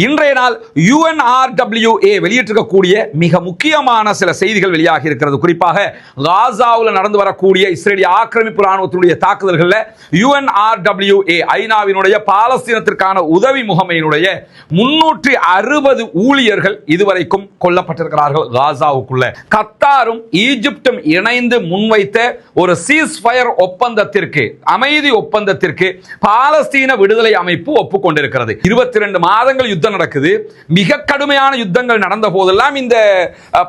இன்றைய நாள் யுஎன்ஆர்டபிள்யூஏ வெளியிட்டிருக்கக்கூடிய மிக முக்கியமான சில செய்திகள் வெளியாகி இருக்கிறது. குறிப்பாக காசாவில் நடந்து வரக்கூடிய இஸ்ரேலிய ஆக்கிரமிப்பு ராணுவத்தினுடைய தாக்குதல்களில் யுஎன்ஆர்டபிள்யூஏ ஐநாவினுடைய பாலஸ்தீனத்திற்கான உதவி முகமையினுடைய முன்னூற்றி அறுபது ஊழியர்கள் இதுவரைக்கும் கொல்லப்பட்டிருக்கிறார்கள் காசாவுக்குள்ள. கத்தாரும் ஈஜிப்டும் இணைந்து முன்வைத்த ஒரு சீஸ் ஃபயர் ஒப்பந்தத்திற்கு அமைதி ஒப்பந்தத்திற்கு பாலஸ்தீன விடுதலை அமைப்பு ஒப்புக்கொண்டிருக்கிறது. இருபத்தி ரெண்டு மாதங்கள் யுத்தம் நடக்குது. மிக கடுமையான யுத்தங்கள் நடந்த போதெல்லாம் இந்த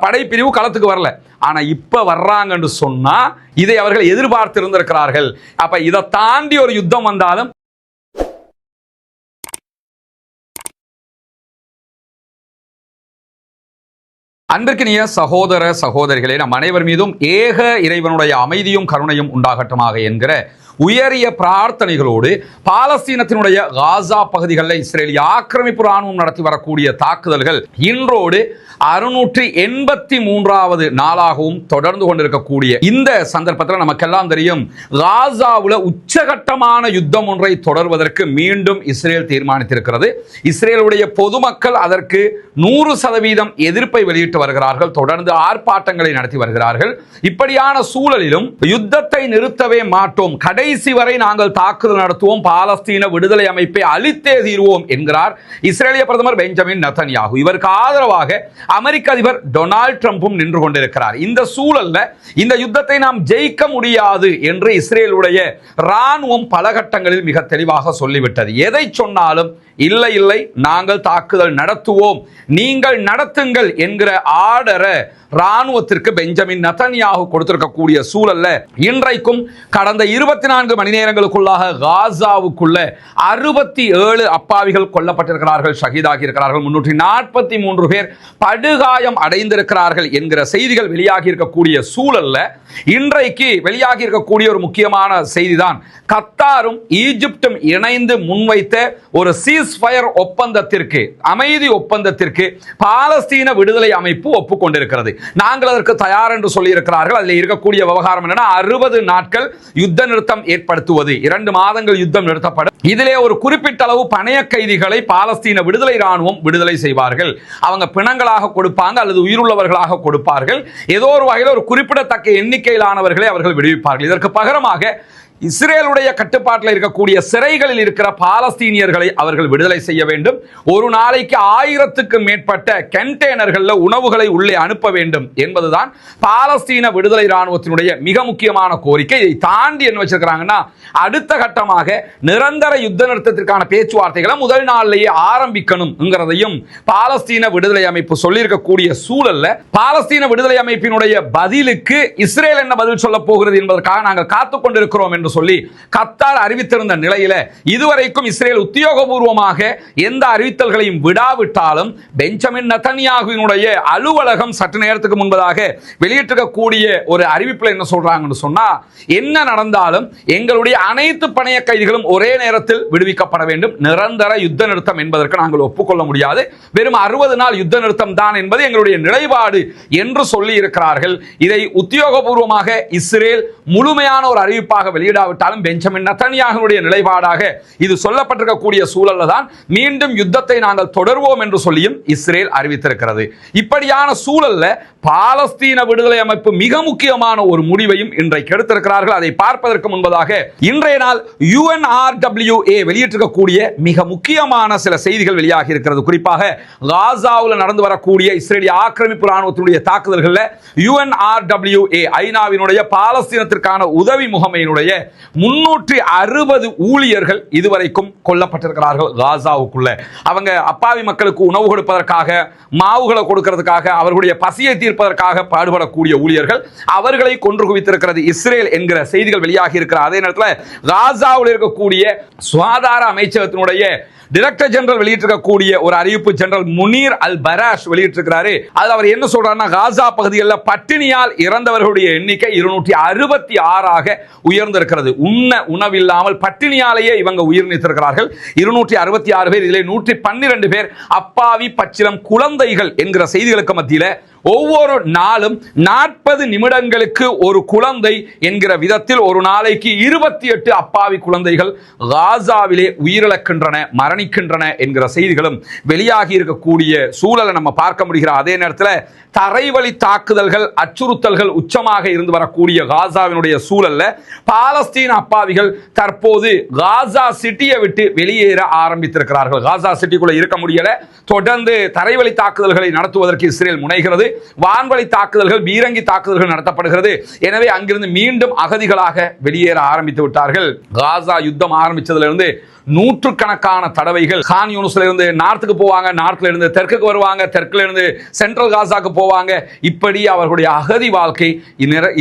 படைப்பிரிவு களத்துக்கு வரல. ஆனா இப்ப வர்றாங்கன்னு சொன்னா இதை அவர்கள் எதிர்பார்த்து இருந்திருக்கிறார்கள். இதை தாண்டி ஒரு யுத்தம் வந்தாலும் அன்பிற்கினிய சகோதர சகோதரிகளே நம் அனைவர் மீதும் ஏக இறைவனுடைய அமைதியும் கருணையும் உண்டாகட்டுமாக என்கிற உயரிய பிரார்த்தனைகளோடு பாலஸ்தீனத்தினுடைய காசா பகுதிகளில் இஸ்ரேலிய ஆக்கிரமிப்பு ராணுவம் நடத்தி வரக்கூடிய தாக்குதல்கள் இன்றோடு அறுநூற்றி எண்பத்தி மூன்றாவது நாளாகவும் தொடர்ந்து கொண்டிருக்கக்கூடிய இந்த சந்தர்ப்பத்தில் நமக்கெல்லாம் தெரியும் காசாவில் உச்சகட்டமான யுத்தம் ஒன்றை தொடர்வதற்கு மீண்டும் இஸ்ரேல் தீர்மானித்திருக்கிறது. இஸ்ரேலுடைய பொதுமக்கள் அதற்கு நூறு சதவீதம் எதிர்ப்பை வெளியிட்டு வருகிறார்கள் தொடர்ந்து ஆர்ப்பாட்டங்களை நடத்தி வருகிறார்கள். இப்படியான சூழலிலும் யுத்தத்தை நிறுத்தவே மாட்டோம் கடை கடைசி வரை நாங்கள் தாக்குதல் நடத்துவோம். பாலஸ்தீன விடுதலை அமைப்பை அழித்தே தீர்வோம் என்கிறார் இஸ்ரேலிய பிரதமர் பெஞ்சமின் நத்தன்யாகு. இவருக்கு ஆதரவாக அமெரிக்க அதிபர் டொனால்ட் ட்ரம்ப்பும் நின்று கொண்டிருக்கிறார். இந்த சூழல்ல இந்த யுத்தத்தை நாம் ஜெயிக்க முடியாது என்று இஸ்ரேலுடைய ராணுவம் பல கட்டங்களில் மிக தெளிவாக சொல்லிவிட்டது. எதை சொன்னாலும் இல்லை இல்லை நாங்கள் தாக்குதல் நடத்துவோம். நீங்கள் நடத்துங்கள் என்கிற ஆர்டரை ராணுவத்திற்கு பெஞ்சமின் நத்தன்யாகு கொடுத்திருக்கக்கூடிய சூழல்ல இன்றைக்கும் கடந்த இருபத்தி நான்கு மணி நேரங்களுக்குள்ளாக காசாவுக்குள்ள அறுபத்தி ஏழு அப்பாவிகள் கொல்லப்பட்டிருக்கிறார்கள் ஷஹீதாகி இருக்கிறார்கள் முன்னூற்றி நாற்பத்தி மூன்று பேர் படுகாயம் அடைந்திருக்கிறார்கள் என்கிற செய்திகள் வெளியாகி இருக்கக்கூடிய சூழல்ல இன்றைக்கு வெளியாகி இருக்கக்கூடிய ஒரு முக்கியமான செய்திதான். கத்தாரும் ஈஜிப்டும் இணைந்து முன்வைத்த ஒரு சீஸ் ஃபயர் ஒப்பந்தத்திற்கு அமைதி ஒப்பந்தத்திற்கு பாலஸ்தீன விடுதலை அமைப்பு ஒப்புக்கொண்டிருக்கிறது. நாங்கள் அதற்கு தயார் என்று சொல்லியிருக்கிறார்கள். அதில் இருக்கக்கூடிய விவகாரம் என்னன்னா அறுபது நாட்கள் யுத்த நிறுத்தம் ஏற்படுத்துவது. இரண்டு மாதங்கள் யுத்தம் நிறுத்தப்படும் இதிலே ஒரு குறிப்பிட்ட அளவு பணைய கைதிகளை பாலஸ்தீன விடுதலை ராணுவம் விடுதலை செய்வார்கள். அவங்க பிணங்களாக கொடுப்பாங்க அல்லது உயிருள்ளவர்களாக கொடுப்பார்கள். ஏதோ ஒரு வகையில் ஒரு குறிப்பிடத்தக்க எண்ணிக்கையிலானவர்களை அவர்கள் விடுவிப்பார்கள். இதற்கு பகரமாக இஸ்ரேலுடைய கட்டுப்பாட்டில் இருக்கக்கூடிய சிறைகளில் இருக்கிற பாலஸ்தீனியர்களை அவர்கள் விடுதலை செய்ய வேண்டும். ஒரு நாளைக்கு ஆயிரத்துக்கும் மேற்பட்ட கண்டெய்னர்களில் உணவுகளை உள்ளே அனுப்ப வேண்டும் என்பதுதான் பாலஸ்தீன விடுதலை இராணுவத்தினுடைய மிக முக்கியமான கோரிக்கை. இதை தாண்டி என்ன வச்சிருக்கிறாங்கன்னா அடுத்த கட்டமாக நிரந்தர யுத்த நிறுத்தத்திற்கான பேச்சுவார்த்தைகளை முதல் நாளிலேயே ஆரம்பிக்கணும்ங்கிறதையும் பாலஸ்தீன விடுதலை அமைப்பு சொல்லியிருக்கக்கூடிய சூழல்ல பாலஸ்தீன விடுதலை அமைப்பினுடைய பதிலுக்கு இஸ்ரேல் என்ன பதில் சொல்ல போகிறது என்பதற்காக நாங்கள் காத்துக் கொண்டிருக்கிறோம் என்று சொல்லி கத்தார் அறிவித்திருந்த நிலையில இதுவரைக்கும் இஸ்ரேல் உத்தியோகபூர்வமாக எந்த அறிவித்தல்களையும் விடாவிட்டாலும் பெஞ்சமின் நத்தன்யாகுவினுடைய அலுவலகம் சற்று நேரத்துக்கு முன்பதாக வெளியிட்டிருக்கக்கூடிய ஒரு அறிவிப்பில் என்ன சொல்றாங்கன்னு சொன்னா என்ன நடந்தாலும் எங்களுடைய அனைத்து பணைய கைதிகளும் ஒரே நேரத்தில் விடுவிக்கப்பட வேண்டும். நிரந்தர யுத்த நிறுத்தம் என்பதற்கு நாங்கள் ஒப்புக்கொள்ள முடியாது. வெறும் அறுபது நாள் யுத்த நிறுத்தம் தான் என்பது எங்களுடைய நிலைப்பாடு என்று சொல்லி இருக்கிறார்கள் இதை உத்தியோகபூர்வமாக இஸ்ரேல் முழுமையான ஒரு அறிவிப்பாக இல்லாவிட்டாலும் பெஞ்சமின் நத்தனியாகனுடைய நிலைப்பாடாக இது சொல்லப்பட்டிருக்கக்கூடிய சூழல்ல தான் மீண்டும் யுத்தத்தை நாங்கள் தொடர்வோம் என்று சொல்லியும் இஸ்ரேல் அறிவித்திருக்கிறது. இப்படியான சூழல்ல பாலஸ்தீன விடுதலை அமைப்பு மிக முக்கியமான ஒரு முடிவையும் இன்றைக்கு எடுத்திருக்கிறார்கள். அதை பார்ப்பதற்கு முன்பதாக இன்றைய நாள் யுஎன்ஆர்டபிள்யூஏ வெளியிட்டிருக்கக்கூடிய மிக முக்கியமான சில செய்திகள் வெளியாகி இருக்கிறது. குறிப்பாக காசாவில் நடந்து வரக்கூடிய இஸ்ரேலிய ஆக்கிரமிப்பு ராணுவத்தினுடைய தாக்குதல்களில் யுஎன்ஆர்டபிள்யூஏ ஐநாவினுடைய பாலஸ்தீனத்திற்கான உதவி முகமையினுடைய முன்னூற்றி அறுபது ஊழியர்கள் இதுவரைக்கும் கொல்லப்பட்டிருக்கிறார்கள் காசாவுக்குள்ள. அவங்க அப்பாவி மக்களுக்கு உணவு கொடுப்பதற்காக மாவுகளை கொடுக்கிறதுக்காக அவர்களுடைய பசியை தீர்ப்பதற்காக பாடுபடக்கூடிய ஊழியர்கள் அவர்களை கொன்று குவித்திருக்கிறது இஸ்ரேல் என்கிற செய்திகள் வெளியாகி இருக்கிற அதே நேரத்தில் காசாவில் இருக்கக்கூடிய சுகாதார அமைச்சகத்தினுடைய டைரக்டர் ஜெனரல் வெளியிட்டிருக்கக்கூடிய ஒரு அறிவிப்பு ஜெனரல் முனீர் அல் பராஷ் வெளியிட்டிருக்கிறாரு. அது அவர் என்ன சொல்றாருன்னா காசா பகுதிகளில் பட்டினியால் இறந்தவர்களுடைய எண்ணிக்கை இருநூற்றி அறுபத்தி ஆறாக உயர்ந்திருக்கிறது. உண்ண உணவில்லாமல் பட்டினியாலேயே இவங்க உயிர் நீத்திருக்கிறார்கள். இருநூற்றி அறுபத்தி ஆறு பேர் இதில் நூற்றி பன்னிரண்டு பேர் அப்பாவி பச்சிலம் குழந்தைகள் என்கிற செய்திகளுக்கு மத்தியில் ஒவ்வொரு நாளும் நாற்பது நிமிடங்களுக்கு ஒரு குழந்தை என்கிற விதத்தில் ஒரு நாளைக்கு இருபத்தி எட்டு அப்பாவி குழந்தைகள் காசாவிலே உயிரிழக்கின்றன மரணிக்கின்றன என்கிற செய்திகளும் வெளியாகி இருக்கக்கூடிய சூழலை நம்ம பார்க்க முடிகிற அதே நேரத்தில் தரைவழி தாக்குதல்கள் அச்சுறுத்தல்கள் உச்சமாக இருந்து வரக்கூடிய காசாவினுடைய சூழல்ல பாலஸ்தீன அப்பாவிகள் தற்போது காசா சிட்டியை விட்டு வெளியேற ஆரம்பித்திருக்கிறார்கள். காசா சிட்டிக்குள்ள இருக்க முடியல. தொடர்ந்து தரைவழி தாக்குதல்களை நடத்துவதற்கு இஸ்ரேல் முனைகிறது. வான்வழி தாக்குதல்கள் பீரங்கி தாக்குதல்கள் நடத்தப்படுகிறது. எனவே அங்கிருந்து மீண்டும் அகதிகளாக வெளியேற ஆரம்பித்து விட்டார்கள். காசா யுத்தம் ஆரம்பித்ததிலிருந்து நூற்றுக்கணக்கான தடவைகள் ஹான் யூனிஸ்ல இருந்து நார்த்துக்கு போவாங்க நார்த்ல இருந்து தெற்குக்கு வருவாங்க தெற்குல இருந்து சென்ட்ரல் காசாக்கு போவாங்க. இப்படி அவர்களுடைய அகதி வாழ்க்கை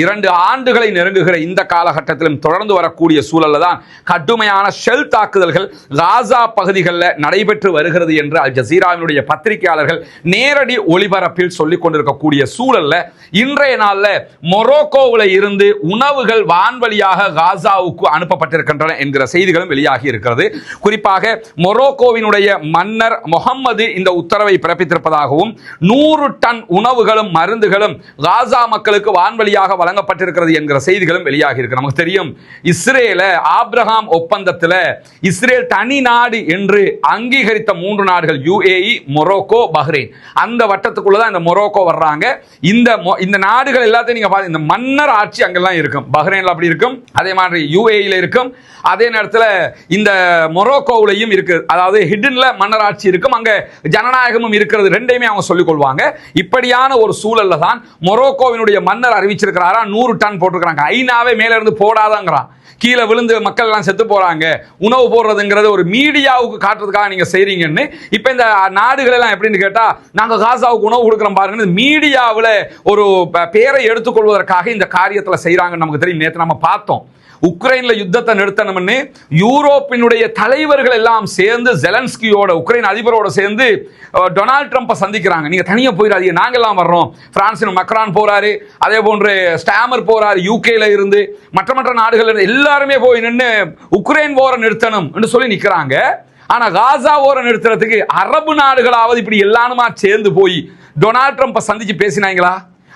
இரண்டு ஆண்டுகளை நெருங்குகிற இந்த காலகட்டத்திலும் தொடர்ந்து வரக்கூடிய சூழல்ல தான் கடுமையான ஷெல் தாக்குதல்கள் காசா பகுதிகளில் நடைபெற்று வருகிறது என்று அல் ஜசீராவினுடைய பத்திரிகையாளர்கள் நேரடி ஒளிபரப்பில் சொல்லிக் கொண்டிருக்கக்கூடிய சூழல்ல இன்றைய நாளில் மொரோக்கோவில் இருந்து உணவுகள் வான்வழியாக காசாவுக்கு அனுப்பப்பட்டிருக்கின்றன என்கிற செய்திகளும் வெளியாகி இருக்கிறது. குறிப்பாக மொரோக்கோவினுடைய மன்னர் முகம்மது இந்த உத்தரவை பிறப்பித்திருப்பதாகவும் நூறு டன் உணவுகளும் மருந்துகளும் காசா மக்களுக்கு வான்வழியாக வழங்கப்பட்டிருக்கிறது என்கிற செய்திகளும் வெளியாகி இருக்கு நமக்கு தெரியும் இஸ்ரேல ஆப்ரஹாம் ஒப்பந்தத்தில் இஸ்ரேல் தனி நாடு என்று அங்கீகரித்த மூன்று நாடுகள் யுஏஇ மொரோக்கோ பஹ்ரைன். அந்த வட்டத்துக்குள்ள தான் இந்த மொரோக்கோ வர்றாங்க. இந்த மொ- இந்த நாடுகள் எல்லாத்தையும் நீங்க பாருங்க இந்த மன்னர் ஆட்சி அங்கெல்லாம் இருக்கும். பஹ்ரைன்ல அப்படி இருக்கும் அதே மாதிரி யுஏஇல இருக்கும். அதே நேரத்தில் இந்த மொரோக்கோவிலையும் இருக்குது அதாவது ஹிடன்ல மன்னர் ஆட்சி இருக்கும். அங்கே ஜனநாயகமும் இருக்கிறது ரெண்டையுமே அவங்க சொல்லிக் கொள்வாங்க. இப்படியான ஒரு சூழல்ல தான் மொரோக்கோவினுடைய மன்னர் அறிவிச்சிருக்கிறாரா? நூறு டன் போட்டிருக்கிறாங்க. ஐநாவே மேல இருந்து போடாதாங்கிறான். கீழே விழுந்து மக்கள் எல்லாம் செத்து போறாங்க. உணவு போடுறதுங்கிறது ஒரு மீடியாவுக்கு காட்டுறதுக்காக நீங்க செய்றீங்கன்னு. இப்ப இந்த நாடுகள் எல்லாம் எப்படின்னு கேட்டா நாங்க காசாவுக்கு உணவு கொடுக்குறோம் பாருங்க மீடியாவில் ஒரு பேரை எடுத்துக்கொள்வதற்காக இந்த காரியத்தில் செய்கிறாங்கன்னு நமக்கு தெரியும். நேற்று நம்ம பார்த்தோம். உக்ரைன்ல யுத்தத்தை நிறுத்தணும்னு யூரோப்பினுடைய தலைவர்கள் எல்லாம் சேர்ந்து ஜெலன்ஸ்கியோட உக்ரைன் அதிபரோட சேர்ந்து டொனால்ட் ட்ரம்ப்பை சந்திக்கிறாங்க. நீங்க தனியாக போயிடாதீங்க. நாங்கெல்லாம் வர்றோம். பிரான்சின் மக்ரான் போறாரு. அதே போன்று ஸ்டாமர் போறாரு யூகேல இருந்து. மற்ற மற்ற நாடுகள் இருந்து எல்லாருமே போய் நின்று உக்ரைன் போரை நிறுத்தணும் என்று சொல்லி நிற்கிறாங்க ஆனா காசா ஓர நிறுத்துறதுக்கு அரபு நாடுகளாவது இப்படி எல்லாருமா சேர்ந்து போய் டொனால்ட் ட்ரம்ப்பை சந்திச்சு பேசினாங்களா?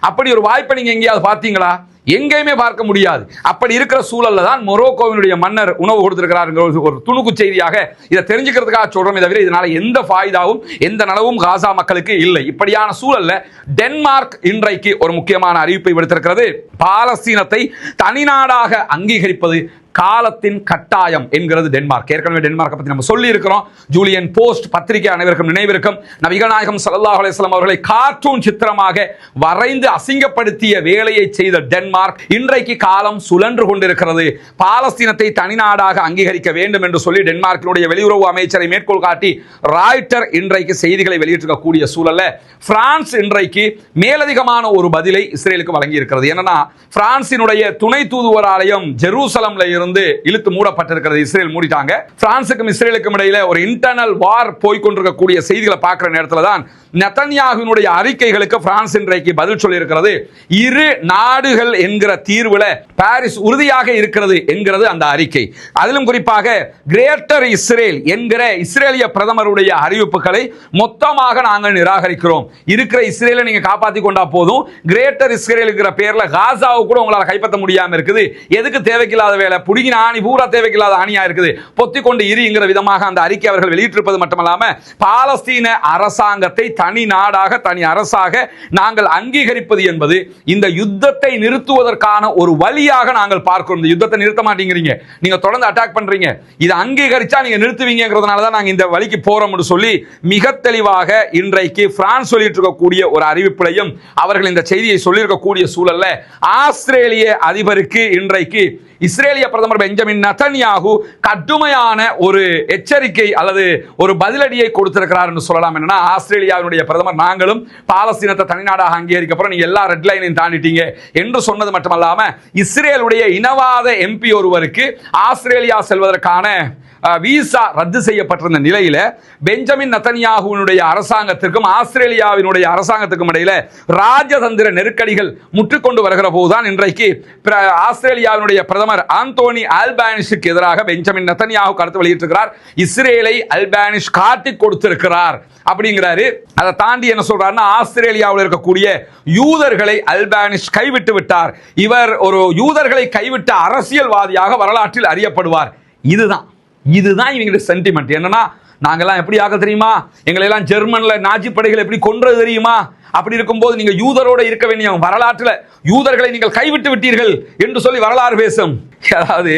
அப்படி ஒரு வாய்ப்பை நீங்க எங்கேயாவது பார்த்தீங்களா? எங்கேயுமே பார்க்க முடியாது. அப்படி இருக்கிற சூழல்ல தான் மொரோக்கோவினுடைய மன்னர் உணவு கொடுத்திருக்கிறாருங்கிற ஒரு- ஒரு துணுக்கு செய்தியாக இதை தெரிஞ்சுக்கிறதுக்காக சொல்றோமே தவிர இதனால எந்த ஃபாய்தாவும் எந்த நலவும் காசா மக்களுக்கு இல்லை. இப்படியான சூழல்ல டென்மார்க் இன்றைக்கு ஒரு முக்கியமான அறிவிப்பை விடுத்திருக்கிறது. பாலஸ்தீனத்தை தனிநாடாக அங்கீகரிப்பது காலத்தின் கட்டாயம் என்கிறது டென்மார்க். ஏற்கனவே டென்மார்க்கை பற்றி நம்ம சொல்லி இருக்கிறோம் ஜூலியன் போஸ்ட் பத்திரிகை அனைவருக்கும் நினைவிருக்கும். நபிகள் நாயகம் அலிஸ்லாம் அவர்களை கார்ட்டூன் சித்திரமாக வரைந்து அசிங்கப்படுத்திய வேலையை செய்த டென்மார்க் இன்றைக்கு காலம் சுழன்று கொண்டிருக்கிறது. பாலஸ்தீனத்தை தனிநாடாக அங்கீகரிக்க வேண்டும் என்று சொல்லி டென்மார்க்கினுடைய வெளியுறவு அமைச்சரை மேற்கோள் காட்டி ராய்டர் இன்றைக்கு செய்திகளை வெளியிட்டிருக்கக்கூடிய சூழல்ல பிரான்ஸ் இன்றைக்கு மேலதிகமான ஒரு பதிலை இஸ்ரேலுக்கு வழங்கி இருக்கிறது என்னன்னா பிரான்சினுடைய துணை தூதுவராலயம் ஜெருசலம்ல இருந்து இழுத்து மூடப்பட்டிருக்கிறது இஸ்ரேல் மூடிட்டாங்க. பிரான்சுக்கும் இஸ்ரேலுக்கும் இடையில ஒரு இன்டர்னல் வார் போய்கொண்டிருக்கக்கூடிய செய்திகளை பார்க்குற நேரத்தில் தான் நெத்தன்யாகுவினுடைய அறிக்கைகளுக்கு பிரான்ஸ் இன்றைக்கு பதில் சொல்லியிருக்கிறது. இரு நாடுகள் என்கிற தீர்வில் பாரிஸ் உறுதியாக இருக்கிறது என்கிறது அந்த அறிக்கை. அதிலும் குறிப்பாக கிரேட்டர் இஸ்ரேல் என்கிற இஸ்ரேலிய பிரதமருடைய அறிவிப்புகளை மொத்தமாக நாங்கள் நிராகரிக்கிறோம். இருக்கிற இஸ்ரேலை நீங்க காப்பாற்றி கொண்டா போதும். கிரேட்டர் இஸ்ரேலுங்கிற பேர்ல காசாவை கூட உங்களால் கைப்பற்ற முடியாம இருக்குது. எதுக்கு தேவைக்கில்லாத வேலை? புடுங்கின ஆணி பூரா தேவைக்கில்லாத ஆணியா இருக்குது. பொத்தி கொண்டு இருங்கிற விதமாக அந்த அறிக்கை அவர்கள் வெளியிட்டிருப்பது மட்டுமல்லாம பாலஸ்தீன அரசாங்கத்தை தனி நாடாக தனி அரசாக நாங்கள் அங்கீகரிப்பது என்பது இந்த யுத்தத்தை நிறுத்துவதற்கான ஒரு வழியாக நாங்கள் பார்க்கிறோம். இந்த யுத்தத்தை நிறுத்த மாட்டேங்கிறீங்க. நீங்க தொடர்ந்து அட்டாக் பண்றீங்க. இதை அங்கீகரிச்சா நீங்க நிறுத்துவீங்கிறதுனால தான் நாங்கள் இந்த வழிக்கு போறோம்னு சொல்லி மிக தெளிவாக இன்றைக்கு பிரான்ஸ் சொல்லிட்டு இருக்கக்கூடிய ஒரு அறிவிப்பிலையும் அவர்கள் இந்த செய்தியை சொல்லியிருக்கக்கூடிய சூழல்ல ஆஸ்திரேலிய அதிபருக்கு இன்றைக்கு இஸ்ரேலிய பிரதமர் பெஞ்சமின் நதன்யாகு கடுமையான ஒரு எச்சரிக்கை அல்லது ஒரு பதிலடியை கொடுத்திருக்கிறார் என்று சொல்லலாம். என்னன்னா ஆஸ்திரேலியாவினுடைய பிரதமர் நாங்களும் பாலஸ்தீனத்தை தனிநாடாக அங்கீகரிக்கப்புறம் நீங்க எல்லா ரெட் லைனையும் தாண்டிட்டீங்க என்று சொன்னது மட்டுமல்லாம இஸ்ரேலுடைய இனவாத எம்பி ஒருவருக்கு ஆஸ்திரேலியா செல்வதற்கான விசா ரத்து செய்யப்பட்டிருந்த நிலையில பெஞ்சமின் நத்தன்யாகுவினுடைய அரசாங்கத்திற்கும் ஆஸ்திரேலியாவினுடைய அரசாங்கத்திற்கும் இடையில ராஜதந்திர நெருக்கடிகள் முற்றுக்கொண்டு வருகிற போதுதான் இன்றைக்கு ஆஸ்திரேலியாவினுடைய பிரதமர் ஆந்தோனி அல்பானிஷுக்கு எதிராக பெஞ்சமின் நத்தன்யாகு கருத்து வெளியிட்டிருக்கிறார். இஸ்ரேலை அல்பானிஷ் காட்டி கொடுத்திருக்கிறார் அப்படிங்கிறாரு. அதை தாண்டி என்ன சொல்றாருன்னா ஆஸ்திரேலியாவில் இருக்கக்கூடிய யூதர்களை அல்பானிஷ் கைவிட்டு விட்டார். இவர் ஒரு யூதர்களை கைவிட்ட அரசியல்வாதியாக வரலாற்றில் அறியப்படுவார். இதுதான். இதுதான் இவங்களுடைய சென்டிமெண்ட் என்னன்னா நாங்கெல்லாம் எப்படி ஆக தெரியுமா? எங்களை எல்லாம் ஜெர்மன்ல நாஜி படைகள் எப்படி கொன்றது தெரியுமா? அப்படி இருக்கும்போது நீங்க யூதரோட இருக்க வேண்டிய வரலாற்றுல யூதர்களை நீங்கள் கைவிட்டு விட்டீர்கள் என்று சொல்லி வரலாறு பேசும். அதாவது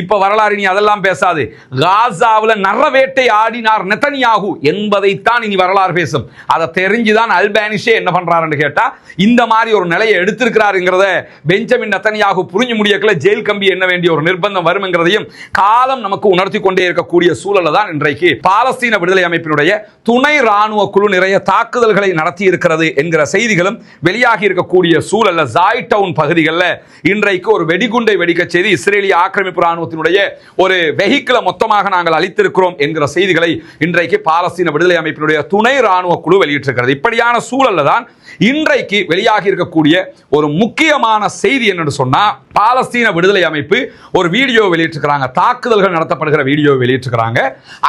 இப்ப வரலாறு நீ அதெல்லாம் பேசாது. காசாவுல நரவேட்டை ஆடினார் நெத்தனியாகு என்பதைத்தான் இனி வரலாறு பேசும். அதை தெரிஞ்சுதான் அல்பானிஷே என்ன பண்றாருன்னு கேட்டா இந்த மாதிரி ஒரு நிலையை எடுத்திருக்கிறாருங்கிறத பெஞ்சமின் நெத்தனியாகு புரிஞ்சு முடியக்கல ஜெயில் கம்பி என்ன வேண்டிய ஒரு நிர்பந்தம் வரும்ங்கிறதையும் காலம் நமக்கு உணர்த்தி கொண்டே இருக்கக்கூடிய சூழல தான் இன்றைக்கு பாலஸ்தீன விடுதலை அமைப்பினுடைய துணை ராணுவ குழு நிறைய தாக்குதல்களை நடத்தி இருக்கிறது என்கிற செய்திகளும் வெளியாகி இருக்கக்கூடிய சூழல்ல ஜாய் டவுன் பகுதிகளில் இன்றைக்கு ஒரு வெடிகுண்டை வெடிக்க செய்து இஸ்ரேலிய ஆக்கிரமிப்பு ராணுவத்தினுடைய ஒரு வெஹிக்கிளை மொத்தமாக நாங்கள் அளித்திருக்கிறோம் என்கிற செய்திகளை இன்றைக்கு பாலஸ்தீன விடுதலை அமைப்பினுடைய துணை ராணுவ குழு வெளியிட்டிருக்கிறது. இப்படியான சூழல்ல தான் இன்றைக்கு வெளியாகி இருக்கக்கூடிய ஒரு முக்கியமான செய்தி என்னன்னு சொன்னா பாலஸ்தீன விடுதலை அமைப்பு ஒரு வீடியோ வெளியிட்டிருக்கிறாங்க. தாக்குதல்கள் நடத்தப்படுகிற வீடியோ வெளியிட்டிருக்கிறாங்க.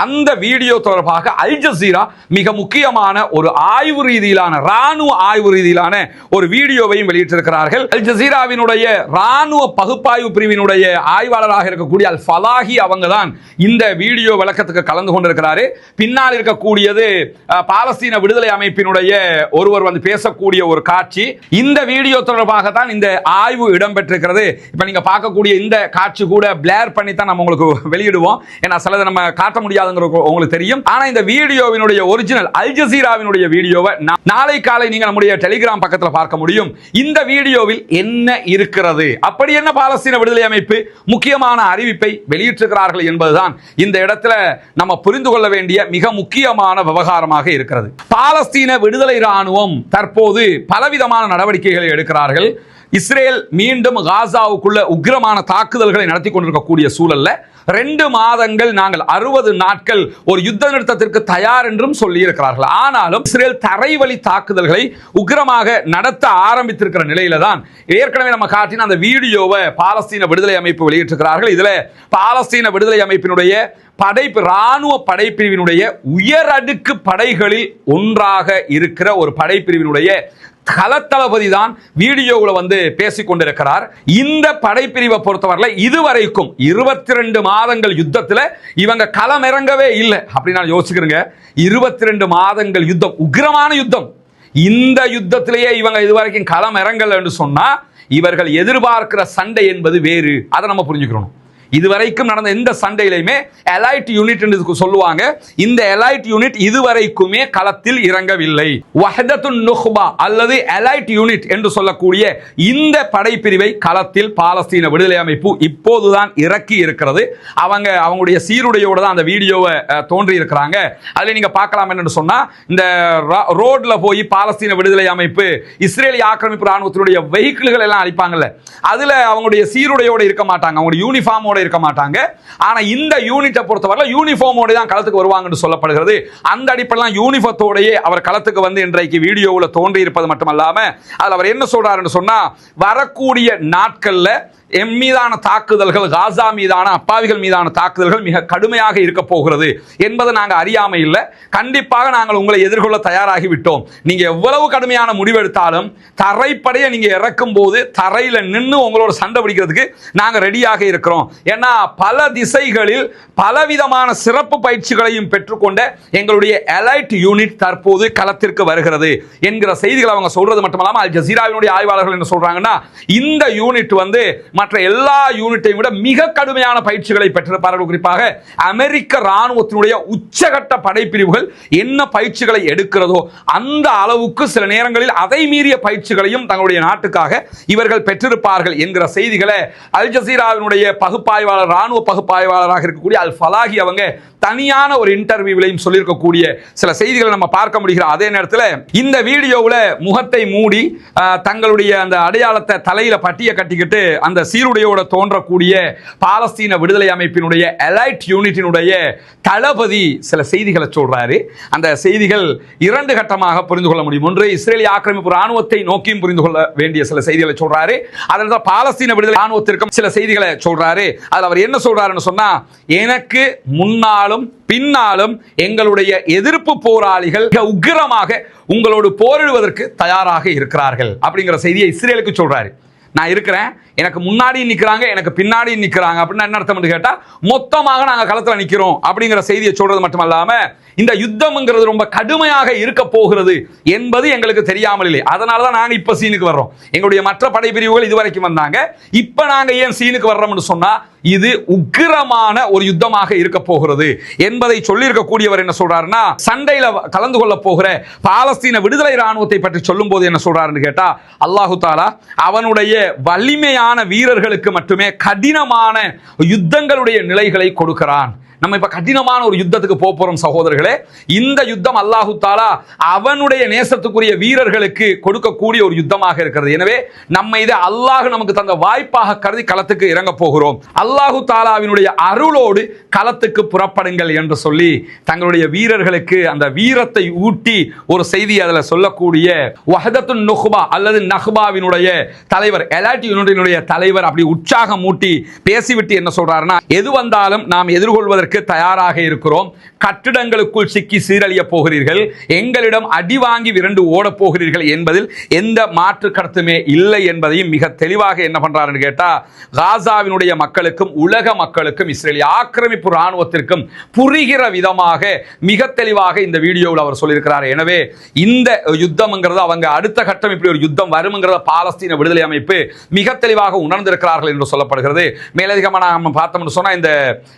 அந்த வீடியோ தொடர்பாக அல் ஜசீரா மிக முக்கியமான ஒரு ஆய்வு ரீதியிலான ராணுவ ராணுவ ஆய்வு ரீதியிலான ஒரு வீடியோவையும் வெளியிட்டிருக்கிறார்கள். அல் ஜசீராவினுடைய ராணுவ பகுப்பாய்வு பிரிவினுடைய ஆய்வாளராக இருக்கக்கூடிய அல் ஃபலாஹி அவங்க தான் இந்த வீடியோ விளக்கத்துக்கு கலந்து கொண்டிருக்கிறாரு. பின்னால் இருக்கக்கூடியது பாலஸ்தீன விடுதலை அமைப்பினுடைய ஒருவர் வந்து பேசக்கூடிய ஒரு காட்சி. இந்த வீடியோ தொடர்பாக தான் இந்த ஆய்வு இடம்பெற்றிருக்கிறது. இப்ப நீங்க பார்க்கக்கூடிய இந்த காட்சி கூட பிளேர் பண்ணி தான் நம்ம உங்களுக்கு வெளியிடுவோம். ஏன்னா சிலதை நம்ம காட்ட முடியாதுங்கிற உங்களுக்கு தெரியும். ஆனா இந்த வீடியோவினுடைய ஒரிஜினல் அல் ஜசீராவினுடைய வீடியோவை நாளை காலை நீங்க நம்முடைய டெலிகிராம் பக்கத்தில் பார்க்க முடியும். இந்த வீடியோவில் என்ன இருக்கிறது? அப்படி என்ன பாலஸ்தீன விடுதலை அமைப்பு முக்கியமான அறிவிப்பை வெளியிட்டிருக்கிறார்கள் என்பதுதான் இந்த இடத்துல நம்ம புரிந்து கொள்ள வேண்டிய மிக முக்கியமான விவகாரமாக இருக்கிறது. பாலஸ்தீன விடுதலை ராணுவம் தற்போது பலவிதமான நடவடிக்கைகளை எடுக்கிறார்கள். இஸ்ரேல் மீண்டும் காசாவுக்குள்ள உக்கிரமான தாக்குதல்களை நடத்தி கொண்டிருக்கக்கூடிய சூழல்ல ரெண்டு மாதங்கள் நாங்கள் அறுபது நாட்கள் ஒரு யுத்த நிறுத்தத்திற்கு தயார் என்றும் சொல்லியிருக்கிறார்கள். ஆனாலும் இஸ்ரேல் தரைவழி தாக்குதல்களை உக்கிரமாக நடத்த ஆரம்பித்திருக்கிற நிலையில தான் ஏற்கனவே நம்ம காட்டின அந்த வீடியோவை பாலஸ்தீன விடுதலை அமைப்பு வெளியிட்டிருக்கிறார்கள். இதில் பாலஸ்தீன விடுதலை அமைப்பினுடைய படைப்பு ராணுவ படைப்பிரிவினுடைய உயரடுக்கு படைகளில் ஒன்றாக இருக்கிற ஒரு படைப்பிரிவினுடைய களத்தளபதி தான் வீடியோவில் வந்து பேசிக்கொண்டிருக்கிறார். இந்த படைப்பிரிவை பொறுத்தவரையில் இதுவரைக்கும் இருபத்தி ரெண்டு மாதங்கள் யுத்தத்தில் இவங்க களமிறங்கவே இல்லை. அப்படின்னு நான் யோசிக்கிறேங்க இருபத்தி ரெண்டு மாதங்கள் யுத்தம் உக்கிரமான யுத்தம். இந்த யுத்தத்திலேயே இவங்க இதுவரைக்கும் களம் இறங்கல என்று இவர்கள் எதிர்பார்க்கிற சண்டை என்பது வேறு. அதை நம்ம புரிஞ்சுக்கணும். இதுவரைக்கும் நடந்த எந்த சண்டையிலையுமே எலைட் யூனிட் என்று சொல்லுவாங்க. இந்த எலைட் யூனிட் இதுவரைக்குமே களத்தில் இறங்கவில்லை. வஹதத்துன் நுஹ்பா அல்லது எலைட் யூனிட் என்று சொல்லக்கூடிய இந்த படைப்பிரிவை களத்தில் பாலஸ்தீன விடுதலை அமைப்பு இப்போதுதான் இறக்கி இருக்கிறது. அவங்க அவங்களுடைய சீருடையோட தான் அந்த வீடியோவை தோன்றி இருக்கிறாங்க. அதில் நீங்க பார்க்கலாம் என்னன்னு சொன்னா இந்த ரா- ரோட்ல போய் பாலஸ்தீன விடுதலை அமைப்பு இஸ்ரேலிய ஆக்கிரமிப்பு ராணுவத்தினுடைய வெஹிக்கிள்கள் எல்லாம் அழிப்பாங்கல்ல. அதுல அவங்களுடைய சீருடையோட இருக்க மாட்டாங்க. அவங்களுடைய யூனிஃபார்மோட இருக்க மாட்டாங்க. ஆனா இந்த யூனிட்டை பொறுத்தவரை யூனிஃபார்மோட தான் களத்துக்கு வருவாங்கன்னு சொல்லப்படுகிறது. அந்த அடிப்படையில் யூனிஃபார்த்தோடையே அவர் களத்துக்கு வந்து இன்றைக்கு வீடியோவில் தோன்றி இருப்பது மட்டுமல்லாம அதில் அவர் என்ன சொல்கிறாருன்னு சொன்னா வரக்கூடிய நாட்கள்ல எம் மீதான தாக்குதல்கள் காசா மீதான அப்பாவிகள் மீதான தாக்குதல்கள் மிக கடுமையாக இருக்க போகிறது என்பதை நாங்கள் அறியாம இல்லை. கண்டிப்பாக நாங்கள் உங்களை எதிர்கொள்ள தயாராகி விட்டோம் எவ்வளவு கடுமையான முடிவெடுத்தாலும் தரைப்படையை நீங்கள் இறக்கும் போது தரையில் நின்று உங்களோட சண்டை பிடிக்கிறதுக்கு நாங்கள் ரெடியாக இருக்கிறோம். ஏன்னா பல திசைகளில் பலவிதமான சிறப்பு பயிற்சிகளையும் பெற்றுக்கொண்ட எங்களுடைய எலைட் யூனிட் தற்போது களத்திற்கு வருகிறது என்கிற செய்திகள் அவங்க சொல்றது மட்டுமல்லாம அல் ஜசீராவினுடைய ஆய்வாளர்கள் என்ன சொல்றாங்கன்னா இந்த யூனிட் வந்து மற்ற எல்லா யூனிட்டையும் விட மிக கடுமையான பயிற்சிகளை பெற்றிருப்பார்கள். குறிப்பாக அமெரிக்க ராணுவத்தினுடைய உச்சகட்ட படைப்பிரிவுகள் என்ன பயிற்சிகளை எடுக்கிறதோ அந்த அளவுக்கு சில நேரங்களில் அதை மீறிய பயிற்சிகளையும் தங்களுடைய நாட்டுக்காக இவர்கள் பெற்றிருப்பார்கள் என்கிற செய்திகளை அல் ஜசீராவினுடைய பகுப்பாய்வாளர் ராணுவ பகுப்பாய்வாளராக இருக்கக்கூடிய அல் ஃபலாகி அவங்க தனியான ஒரு இன்டர்வியூவிலையும் சொல்லியிருக்கக்கூடிய சில செய்திகளை நம்ம பார்க்க முடிகிற அதே நேரத்தில் இந்த வீடியோவில் முகத்தை மூடி தங்களுடைய அந்த அடையாளத்தை தலையில பட்டியை கட்டிக்கிட்டு அந்த சீருடையோட தோன்றக்கூடிய பாலஸ்தீன விடுதலை அமைப்பினுடைய எலைட் யூனிட்டினுடைய தளபதி சில செய்திகளை சொல்றாரு. அந்த செய்திகள் இரண்டு கட்டமாக புரிந்து கொள்ள முடியும். ஒன்று இஸ்ரேலிய ஆக்கிரமிப்பு ராணுவத்தை நோக்கியும் புரிந்து கொள்ள வேண்டிய சில செய்திகளை சொல்றாரு. அதில் பாலஸ்தீன விடுதலை ராணுவத்திற்கும் சில செய்திகளை சொல்றாரு. அதில் அவர் என்ன சொல்றாருன்னு சொன்னா எனக்கு முன்னாலும் பின்னாலும் எங்களுடைய எதிர்ப்பு போராளிகள் மிக உக்கிரமாக உங்களோடு போரிடுவதற்கு தயாராக இருக்கிறார்கள். அப்படிங்கிற செய்தியை இஸ்ரேலுக்கு சொல்றாரு. நான் இருக்கிறேன் எனக்கு முன்னாடி நிற்கிறாங்க எனக்கு பின்னாடி நிற்கிறாங்க அப்படின்னு என்ன அர்த்தம் கேட்டால் மொத்தமாக நாங்கள் களத்தில் நிற்கிறோம் அப்படிங்கிற செய்தியை சொல்றது மட்டுமல்லாமல் இந்த யுத்தம்ங்கிறது ரொம்ப கடுமையாக இருக்க போகிறது என்பது எங்களுக்கு தெரியாமல் இல்லை. அதனால தான் நாங்கள் இப்போ சீனுக்கு வர்றோம். எங்களுடைய மற்ற படைப்பிரிவுகள் இதுவரைக்கும் வந்தாங்க. இப்போ நாங்கள் ஏன் சீனுக்கு வர்றோம்னு சொன்னால் இது உக்கிரமான ஒரு யுத்தமாக இருக்க போகிறது என்பதை சொல்லியிருக்கக்கூடியவர் என்ன சொல்றாருன்னா சண்டையில கலந்து கொள்ள போகிற பாலஸ்தீன விடுதலை ராணுவத்தை பற்றி சொல்லும் போது என்ன சொல்றாருன்னு கேட்டா அல்லாஹு தாலா அவனுடைய வலிமையான வீரர்களுக்கு மட்டுமே கடினமான யுத்தங்களுடைய நிலைகளை கொடுக்கிறான். நம்ம இப்ப கடினமான ஒரு யுத்தத்துக்கு போக போறோம் சகோதரர்களே. இந்த யுத்தம் அல்லாஹு தாலா அவனுடைய நேசத்துக்குரிய வீரர்களுக்கு கொடுக்கக்கூடிய ஒரு யுத்தமாக இருக்கிறது. எனவே நம்ம இதை அல்லாஹ் நமக்கு தந்த வாய்ப்பாக கருதி களத்துக்கு இறங்க போகிறோம். அல்லாஹு தாலாவினுடைய அருளோடு களத்துக்கு புறப்படுங்கள் என்று சொல்லி தங்களுடைய வீரர்களுக்கு அந்த வீரத்தை ஊட்டி ஒரு செய்தி அதில் சொல்லக்கூடிய வஹதத்து நுஹ்பா அல்லது நஹ்பாவினுடைய தலைவர் எலாட்டி யூனிட்டினுடைய தலைவர் அப்படி உற்சாகம் மூட்டி பேசிவிட்டு என்ன சொல்றாருன்னா எது வந்தாலும் நாம் எதிர்கொள்வதற்கு தயாராக இருக்கிறோம். கட்டிடங்களுக்குள் சிக்கி சீரழிய போகிறீர்கள். எங்களிடம் அடி வாங்கி விரண்டு ஓடப் போகிறீர்கள் என்பதில் எந்த மாற்று கருத்துமே இல்லை என்பதையும் மிக தெளிவாக என்ன பண்றாருன்னு கேட்டா காசாவினுடைய மக்களுக்கும் உலக மக்களுக்கும் இஸ்ரேலிய ஆக்கிரமிப்பு ராணுவத்திற்கும் புரிகிற விதமாக மிக தெளிவாக இந்த வீடியோவில் அவர் சொல்லியிருக்கிறார். எனவே இந்த யுத்தம்ங்கிறது அவங்க அடுத்த கட்டம் இப்படி ஒரு யுத்தம் வரும்ங்கிறத பாலஸ்தீன விடுதலை அமைப்பு மிக தெளிவாக உணர்ந்திருக்கிறார்கள் என்று சொல்லப்படுகிறது. மேலதிகமாக நாம் பார்த்தோம்னு சொன்னால் இந்த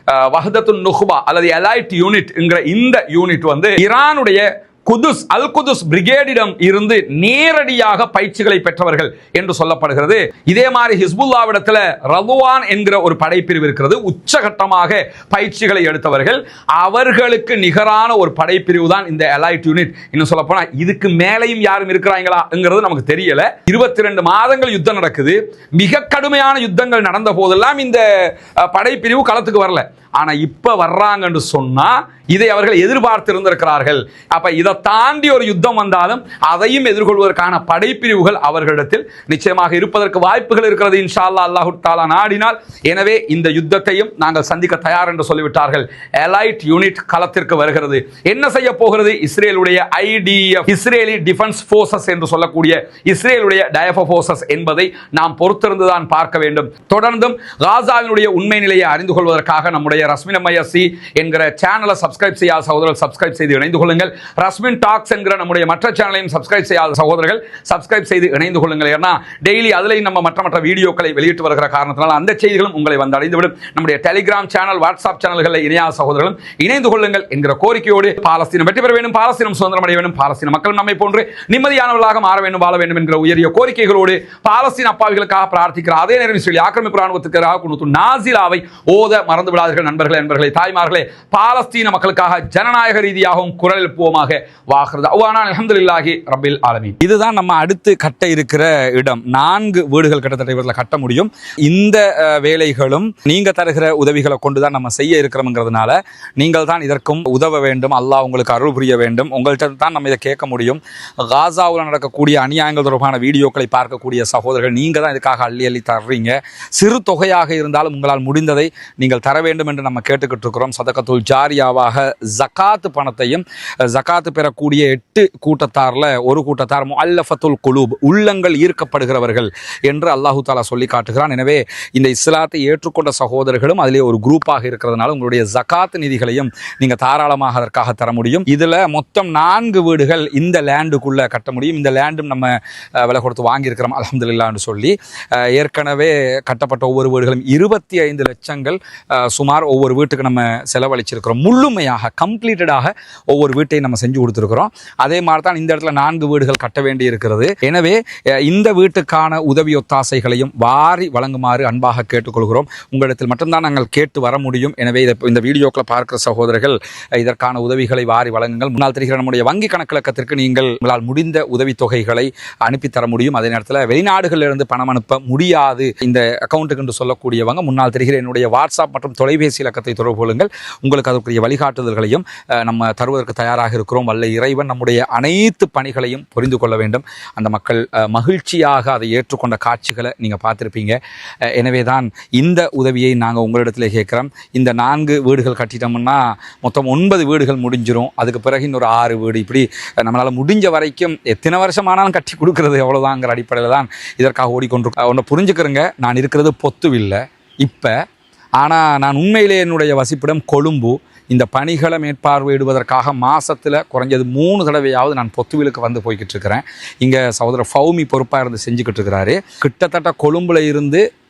அஹ், நுஹ்பா அல்லது எலைட் யூனிட் என்கிற இந்த யூனிட் வந்து ஈரானுடைய குதுஸ் அல் குதுஸ் பிரிகேடிடம் இருந்து நேரடியாக பயிற்சிகளை பெற்றவர்கள் என்று சொல்லப்படுகிறது. இதே மாதிரி ஹிஸ்புல்லாவிடத்தில் ரதுவான் என்கிற ஒரு படைப்பிரிவு இருக்கிறது. உச்சகட்டமாக பயிற்சிகளை எடுத்தவர்கள். அவர்களுக்கு நிகரான ஒரு படைப்பிரிவு தான் இந்த எலைட் யூனிட் இன்னும் சொல்ல இதுக்கு மேலையும் யாரும் இருக்கிறாங்களாங்கிறது நமக்கு தெரியல. இருபத்தி ரெண்டு மாதங்கள் யுத்தம் நடக்குது. மிக கடுமையான யுத்தங்கள் நடந்த போதெல்லாம் இந்த படைப்பிரிவு களத்துக்கு வரல. ஆனா இப்ப வர்றாங்கன்னு சொன்னா இதை அவர்கள் எதிர்பார்த்து இருந்திருக்கிறார்கள் அப்ப இதை தாண்டி ஒரு யுத்தம் வந்தாலும் அதையும் எதிர்கொள்வதற்கான படைப்பிரிவுகள் அவர்களிடத்தில் நிச்சயமாக இருப்பதற்கு வாய்ப்புகள் இருக்கிறது. இன்ஷா அல்லாஹ் அல்லாஹு தாலா நாடினால். எனவே இந்த யுத்தத்தையும் நாங்கள் சந்திக்க தயார் என்று சொல்லிவிட்டார்கள். எலைட் யூனிட் களத்திற்கு வருகிறது. என்ன செய்ய போகிறது? இஸ்ரேலுடைய ஐடிஎஃப் இஸ்ரேலி டிஃபென்ஸ் போர்சஸ் என்று சொல்லக்கூடிய இஸ்ரேலுடைய டயஃபோ போர்சஸ் என்பதை நாம் பொறுத்திருந்துதான் பார்க்க வேண்டும். தொடர்ந்தும் காசாவினுடைய உண்மை நிலையை அறிந்து கொள்வதற்காக நம்முடைய ரஸ்மின் எம்ஐஎஸ்சி என்கிற சேனலை சப்ஸ்கிரைப் செய்யாத சகோதரர்கள் சப்ஸ்கிரைப் செய்து இணைந்து கொள்ளுங்கள். ரஸ்மின் டாக்ஸ் என்கிற நம்முடைய மற்ற சேனலையும் சப்ஸ்கிரைப் செய்யாத சகோதரர்கள் சப்ஸ்கிரைப் செய்து இணைந்து கொள்ளுங்கள். ஏன்னா டெய்லி அதுலேயும் நம்ம மற்ற மற்ற வீடியோக்களை வெளியிட்டு வருகிற காரணத்தினால் அந்த செய்திகளும் உங்களை வந்து அடைந்துவிடும். நம்முடைய டெலிகிராம் சேனல் வாட்ஸ்அப் சேனல்களில் இணையாத சகோதரர்களும் இணைந்து கொள்ளுங்கள் என்கிற கோரிக்கையோடு பாலஸ்தீனம் வெற்றி பெற வேண்டும் பாலஸ்தீனம் சுதந்திரம் அடைய வேண்டும் பாலஸ்தீன மக்கள் நம்மை போன்று நிம்மதியானவர்களாக மாற வேண்டும் வாழ வேண்டும் என்கிற உயரிய கோரிக்கைகளோடு பாலஸ்தீன் அப்பாவிகளுக்காக பிரார்த்திக்கிற அதே நேரம் இஸ்ரேல் ஆக்கிரமிப்பு ராணுவத்துக்காக எதிராக நாசிலாவை ஓத மறந்து விடாதீர்கள் நண்பர்களே நண்பர்களே தாய்மார்களே. பாலஸ்தீன மக்களுக்காக ஜனநாயக ரீதியாகவும் குரல் எழுப்புவோமாக அலமதுல்லாஹி ரபில் இதுதான் நம்ம அடுத்து கட்ட இருக்கிற இடம். நான்கு வீடுகள் கிட்டத்தட்ட இவரில் கட்ட முடியும். இந்த வேலைகளும் நீங்க தருகிற உதவிகளை கொண்டு தான் நம்ம செய்ய இருக்கிறோம்ங்கிறதுனால நீங்கள் தான் இதற்கும் உதவ வேண்டும். அல்லாஹ் உங்களுக்கு அருள் புரிய வேண்டும். உங்கள்கிட்ட தான் நம்ம இதை கேட்க முடியும். காசாவில் நடக்கக்கூடிய அநியாயங்கள் தொடர்பான வீடியோக்களை பார்க்கக்கூடிய சகோதரர்கள் நீங்கள் தான் இதுக்காக அள்ளி அள்ளி தர்றீங்க. சிறு தொகையாக இருந்தாலும் உங்களால் முடிந்ததை நீங்கள் தர வேண்டும் என்று நம்ம கேட்டுக்கிட்டு இருக்கிறோம். சதக்கத்துள் ஜாரியாவாக ஜக்காத்து பணத்தையும் ஜகாத்து பெறக்கூடிய எட்டு கூட்டத்தாரில் ஒரு கூட்டத்தார் அல்லஃபத்துல் குலூப் உள்ளங்கள் ஈர்க்கப்படுகிறவர்கள் என்று அல்லாஹு தாலா சொல்லி காட்டுகிறான். எனவே இந்த இஸ்லாத்தை ஏற்றுக்கொண்ட சகோதரர்களும் அதிலே ஒரு குரூப்பாக இருக்கிறதுனால உங்களுடைய ஜகாத் நிதிகளையும் நீங்கள் தாராளமாக அதற்காக தர முடியும். இதில் மொத்தம் நான்கு வீடுகள் இந்த லேண்டுக்குள்ளே கட்ட முடியும். இந்த லேண்டும் நம்ம விலை கொடுத்து வாங்கியிருக்கிறோம் அலமதுல்லான்னு சொல்லி. ஏற்கனவே கட்டப்பட்ட ஒவ்வொரு வீடுகளும் இருபத்தி ஐந்து லட்சங்கள் சுமார் ஒவ்வொரு வீட்டுக்கு நம்ம செலவழிச்சிருக்கிறோம். முழுமையாக கம்ப்ளீட்டடாக ஒவ்வொரு வீட்டையும் நம்ம செஞ்சு கொடுத்து கொடுத்துருக்குறோம். அதே மாதிரி தான் இந்த இடத்துல நான்கு வீடுகள் கட்ட வேண்டி இருக்கிறது எனவே இந்த வீட்டுக்கான உதவி ஒத்தாசைகளையும் வாரி வழங்குமாறு அன்பாக கேட்டுக்கொள்கிறோம். உங்களிடத்தில் மட்டும்தான் நாங்கள் கேட்டு வர முடியும். எனவே இதை இந்த வீடியோக்களை பார்க்கிற சகோதரர்கள் இதற்கான உதவிகளை வாரி வழங்குங்கள். முன்னால் தெரிகிற நம்முடைய வங்கி கணக்கிழக்கத்திற்கு நீங்கள் உங்களால் முடிந்த உதவித்தொகைகளை அனுப்பி தர முடியும். அதே நேரத்தில் வெளிநாடுகளிலிருந்து பணம் அனுப்ப முடியாது. இந்த அக்கௌண்ட்டுக்கு என்று சொல்லக்கூடியவங்க முன்னால் தெரிகிற என்னுடைய வாட்ஸ்அப் மற்றும் தொலைபேசி இலக்கத்தை தொடர்பு கொள்ளுங்கள். உங்களுக்கு அதற்குரிய வழிகாட்டுதல்களையும் நம்ம தருவதற்கு தயாராக இருக்கிறோம். வல்ல இறைவன் நம்முடைய அனைத்து பணிகளையும் புரிந்து கொள்ள வேண்டும். அந்த மக்கள் மகிழ்ச்சியாக அதை ஏற்றுக்கொண்ட காட்சிகளை நீங்கள் பார்த்துருப்பீங்க. எனவே தான் இந்த உதவியை நாங்கள் உங்களிடத்தில் கேட்குறோம். இந்த நான்கு வீடுகள் கட்டிட்டோம்னா மொத்தம் ஒன்பது வீடுகள் முடிஞ்சிடும் அதுக்கு பிறகு இன்னொரு ஆறு வீடு. இப்படி நம்மளால் முடிஞ்ச வரைக்கும் எத்தனை வருஷமானாலும் கட்டி கொடுக்குறது எவ்வளோதாங்கிற அடிப்படையில் தான் இதற்காக ஓடிக்கொண்டிருக்கோம் ஒன்று புரிஞ்சுக்கிறேங்க. நான் இருக்கிறது பொத்துவில்லை. இப்போ ஆனால் நான் உண்மையிலே என்னுடைய வசிப்பிடம் கொழும்பு. இந்த பணிகளை மேற்பார்வையிடுவதற்காக மாதத்தில் குறைஞ்சது மூணு தடவையாவது நான் பொத்துவிலுக்கு வந்து போய்கிட்டு இருக்கிறேன். இங்கே சகோதரர் ஃபௌமி பொறுப்பாக இருந்து செஞ்சுக்கிட்டு இருக்கிறாரு. கிட்டத்தட்ட கொழும்பில் இருந்து